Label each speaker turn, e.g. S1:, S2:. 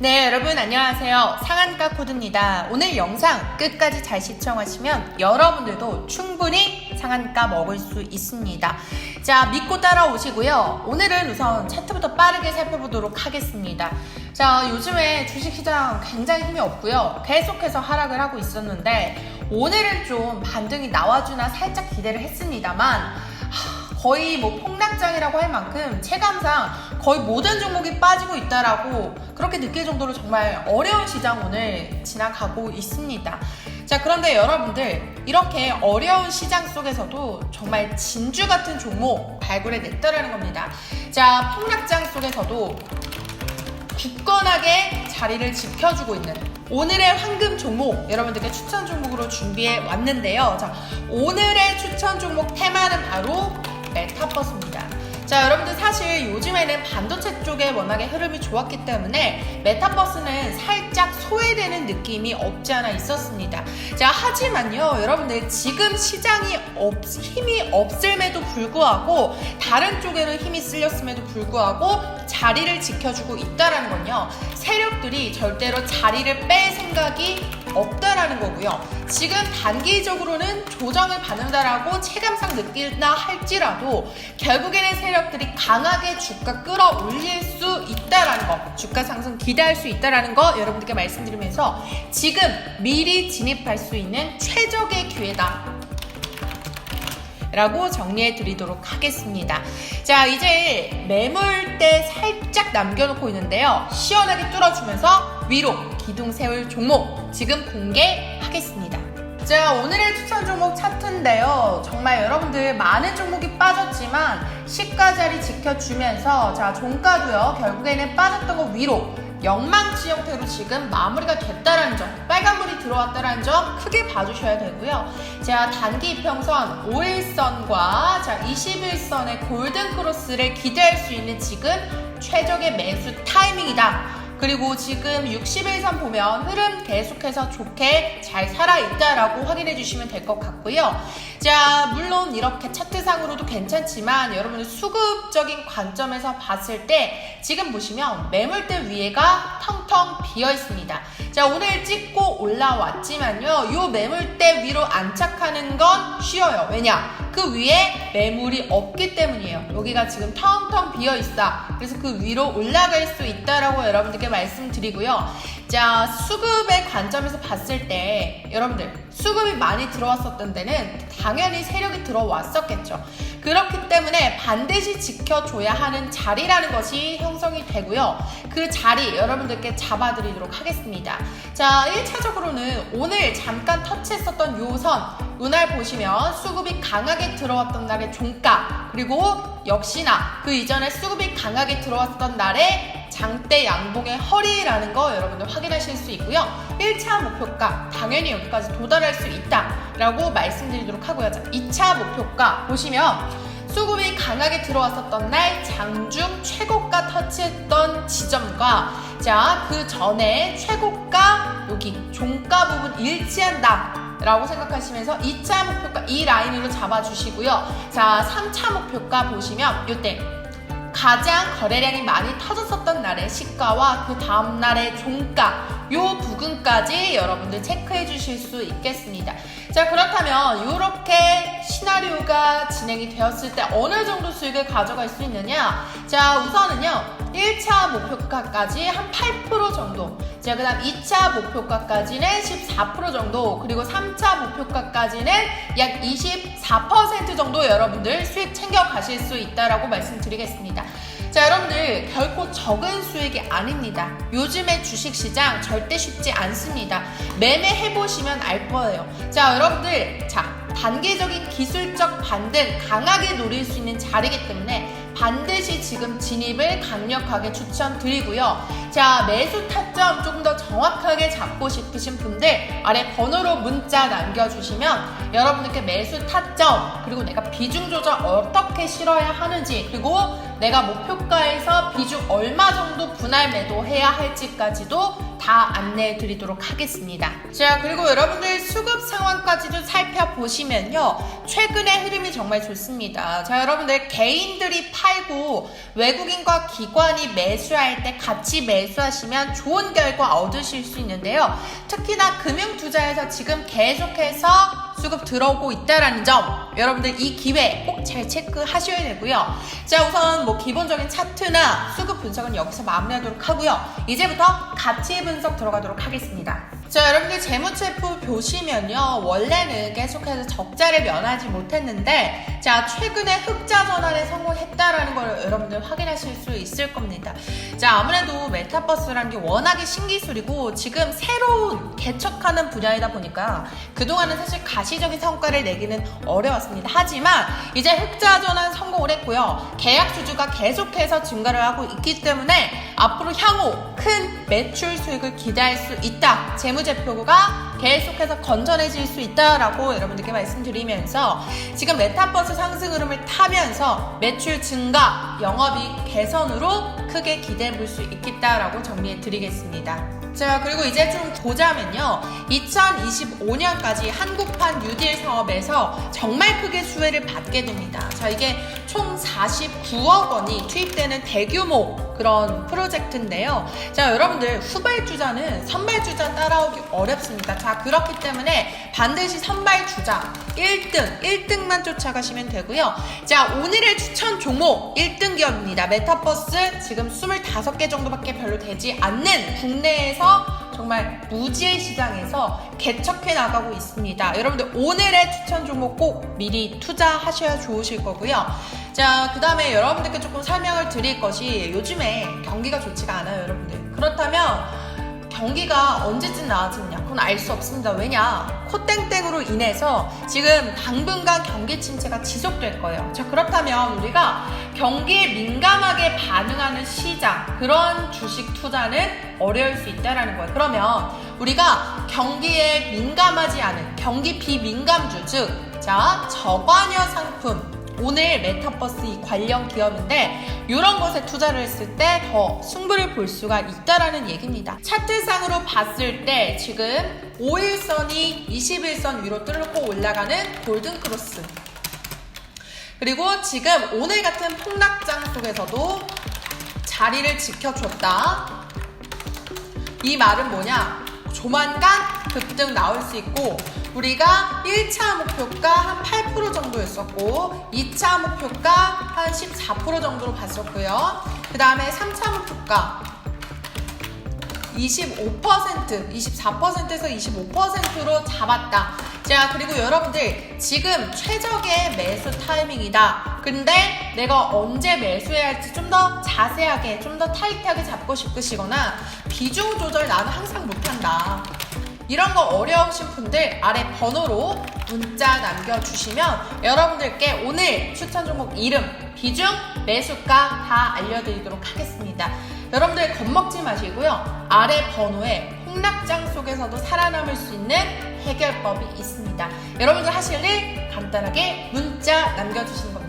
S1: 네, 여러분 안녕하세요. 상한가 코드입니다. 오늘 영상 끝까지 잘 시청하시면 여러분들도 충분히 상한가 먹을 수 있습니다. 자, 믿고 따라오시고요. 오늘은 우선 차트부터 빠르게 살펴보도록 하겠습니다. 자, 요즘에 주식시장 굉장히 힘이 없고요. 계속해서 하락을 하고 있었는데 오늘은 좀 반등이 나와주나 살짝 기대를 했습니다만 하, 거의 뭐 폭락장이라고 할 만큼 체감상 거의 모든 종목이 빠지고 있다라고 그렇게 느낄 정도로 정말 어려운 시장 오늘 지나가고 있습니다. 자, 그런데 여러분들 이렇게 어려운 시장 속에서도 정말 진주 같은 종목 발굴해 냈다라는 겁니다. 자, 폭락장 속에서도 굳건하게 자리를 지켜주고 있는 오늘의 황금 종목 여러분들께 추천 종목으로 준비해 왔는데요. 자, 오늘의 추천 종목 테마는 바로. 자, 여러분들 사실 요즘에는 반도체 쪽에 워낙에 흐름이 좋았기 때문에 메타버스는 살짝 소외되는 느낌이 없지 않아 있었습니다. 자, 하지만요, 여러분들 지금 시장이 없, 힘이 없음에도 불구하고 다른 쪽에는 힘이 쓸렸음에도 불구하고 자리를 지켜주고 있다라는 건요, 세력들이 절대로 자리를 뺄 생각이 없다라는 거고요. 지금 단기적으로는 조정을 받는다라고 체감상 느낀다 할지라도 결국에는 세력들이 강하게 주가 끌어올릴 수 있다라는 거, 주가 상승 기대할 수 있다라는 거 여러분들께 말씀드리면서 지금 미리 진입할 수 있는 최적의 기회다. 라고 정리해 드리도록 하겠습니다. 자, 이제 매물대 살짝 남겨놓고 있는데요. 시원하게 뚫어주면서 위로 기둥 세울 종목 지금 공개하겠습니다. 자, 오늘의 추천 종목 차트인데요. 정말 여러분들 많은 종목이 빠졌지만 시가 자리 지켜주면서 자, 종가도요. 결국에는 빠졌던 거 위로 영망치 형태로 지금 마무리가 됐다는 점, 빨간불이 들어왔다는 점 크게 봐주셔야 되고요. 자, 단기 이평선 5일선과 자, 21선의 골든 크로스를 기대할 수 있는 지금 최적의 매수 타이밍이다. 그리고 지금 61선 보면 흐름 계속해서 좋게 잘 살아있다라고 확인해 주시면 될 것 같고요. 자, 물론 이렇게 차트상으로도 괜찮지만 여러분들 수급적인 관점에서 봤을 때 지금 보시면 매물대 위에가 텅텅 비어 있습니다. 자, 오늘 찍고 올라왔지만요. 요 매물대 위로 안착하는 건 쉬워요. 왜냐? 그 위에 매물이 없기 때문이에요. 여기가 지금 텅텅 비어 있어. 그래서 그 위로 올라갈 수 있다라고 여러분들께 말씀드리고요. 자, 수급의 관점에서 봤을 때 여러분들 수급이 많이 들어왔었던 데는 당연히 세력이 들어왔었겠죠. 그렇기 때문에 반드시 지켜줘야 하는 자리라는 것이 형성이 되고요. 그 자리 여러분들께 잡아드리도록 하겠습니다. 자, 1차적으로는 오늘 잠깐 터치했었던 요선 이날 보시면 수급이 강하게 들어왔던 날의 종가 그리고 역시나 그 이전에 수급이 강하게 들어왔던 날의 장대 양봉의 허리라는 거 여러분들 확인하실 수 있고요. 1차 목표가 당연히 여기까지 도달할 수 있다라고 말씀드리도록 하고요. 자, 2차 목표가 보시면 수급이 강하게 들어왔었던 날 장중 최고가 터치했던 지점과 자, 그 전에 최고가 여기 종가 부분 일치한다. 라고 생각하시면서 2차 목표가 이 라인으로 잡아주시고요. 자, 3차 목표가 보시면 이때 가장 거래량이 많이 터졌었던 날의 시가와 그 다음 날의 종가 요 부분까지 여러분들 체크해 주실 수 있겠습니다. 자 그렇다면 이렇게 시나리오가 진행이 되었을 때 어느 정도 수익을 가져갈 수 있느냐 자 우선은요 1차 목표가까지 한 8% 정도 자 그 다음 2차 목표가까지는 14% 정도 그리고 3차 목표가까지는 약 24% 정도 여러분들 수익 챙겨 가실 수 있다라고 말씀드리겠습니다. 자, 여러분들 결코 적은 수익이 아닙니다. 요즘의 주식시장 절대 쉽지 않습니다. 매매해 보시면 알 거예요. 자, 여러분들 자 단계적인 기술적 반등 강하게 노릴 수 있는 자리이기 때문에 반드시 지금 진입을 강력하게 추천드리고요. 자, 매수 타점 조금 더 정확하게 잡고 싶으신 분들 아래 번호로 문자 남겨주시면 여러분들께 매수 타점 그리고 내가 비중 조절 어떻게 실어야 하는지 그리고 내가 목표가에서 비중 얼마 정도 분할 매도해야 할지까지도 다 안내해 드리도록 하겠습니다. 자, 그리고 여러분들 수급 상황까지도 살펴보시면요. 최근의 흐름이 정말 좋습니다. 자, 여러분들 개인들이 팔고 외국인과 기관이 매수할 때 같이 매수하시면 좋은 결과 얻으실 수 있는데요. 특히나 금융 투자에서 지금 계속해서 수급 들어오고 있다라는 점 여러분들 이 기회 꼭 잘 체크하셔야 되고요. 자 우선 뭐 기본적인 차트나 수급 분석은 여기서 마무리하도록 하고요. 이제부터 가치 분석 들어가도록 하겠습니다. 자 여러분들 재무체프 보시면요 원래는 계속해서 적자를 면하지 못했는데 자 최근에 흑자 전환에 성공했다라는 걸 여러분들 확인하실 수 있을 겁니다. 자 아무래도 메타버스라는 게 워낙에 신기술이고 지금 새로운 개척하는 분야이다 보니까 그동안은 사실 가시적인 성과를 내기는 어려웠습니다. 하지만 이제 흑자 전환 성공을 했고요. 계약 수주가 계속해서 증가를 하고 있기 때문에 앞으로 향후 큰 매출 수익을 기대할 수 있다. 재무 제표가 계속해서 건전해질 수 있다라고 여러분들께 말씀드리면서 지금 메타버스 상승 흐름을 타면서 매출 증가, 영업이익 개선으로 크게 기대해 볼 수 있겠다라고 정리해 드리겠습니다. 자, 그리고 이제 좀 보자면요. 2025년까지 한국판 뉴딜 사업에서 정말 크게 수혜를 받게 됩니다. 자, 이게 총 49억 원이 투입되는 대규모 그런 프로젝트인데요. 자, 여러분들 후발주자는 선발주자 따라오기 어렵습니다. 자, 그렇기 때문에 반드시 선발 주자 1등, 1등만 쫓아가시면 되고요. 자, 오늘의 추천 종목 1등 기업입니다. 메타버스 지금 25개 정도밖에 별로 되지 않는 국내에서 정말 무지의 시장에서 개척해 나가고 있습니다. 여러분들 오늘의 추천 종목 꼭 미리 투자하셔야 좋으실 거고요. 자, 그 다음에 여러분들께 조금 설명을 드릴 것이 요즘에 경기가 좋지가 않아요, 여러분들. 그렇다면 경기가 언제쯤 나아지느 냐? 그건 알수 없습니다. 왜냐? 코땡땡으로 인해서 지금 당분간 경기 침체가 지속될 거예요. 자, 그렇다면 우리가 경기에 민감하게 반응하는 시장, 그런 주식 투자는 어려울 수 있다라는 거예요. 그러면 우리가 경기에 민감하지 않은 경기 비민감주, 즉, 자, 저관여 상품, 오늘 메타버스 이 관련 기업인데 이런 것에 투자를 했을 때 더 승부를 볼 수가 있다라는 얘기입니다. 차트상으로 봤을 때 지금 5일선이 21선 위로 뚫고 올라가는 골든 크로스. 그리고 지금 오늘 같은 폭락장 속에서도 자리를 지켜줬다. 이 말은 뭐냐? 조만간 급등 나올 수 있고 우리가 1차 목표가 한8% 정도였었고 2차 목표가 한 14% 정도로 봤었고요. 그 다음에 3차 목표가 25%, 24%에서 25%로 잡았다. 자, 그리고 여러분들, 지금 최적의 매수 타이밍이다. 근데 내가 언제 매수해야 할지 좀 더 자세하게, 좀 더 타이트하게 잡고 싶으시거나, 비중 조절 나는 항상 못한다. 이런 거 어려우신 분들 아래 번호로 문자 남겨주시면 여러분들께 오늘 추천 종목 이름, 비중, 매수가 다 알려드리도록 하겠습니다. 여러분들 겁먹지 마시고요. 아래 번호에 폭락장 속에서도 살아남을 수 있는 해결법이 있습니다. 여러분들 하실 일 간단하게 문자 남겨주시는 겁니다.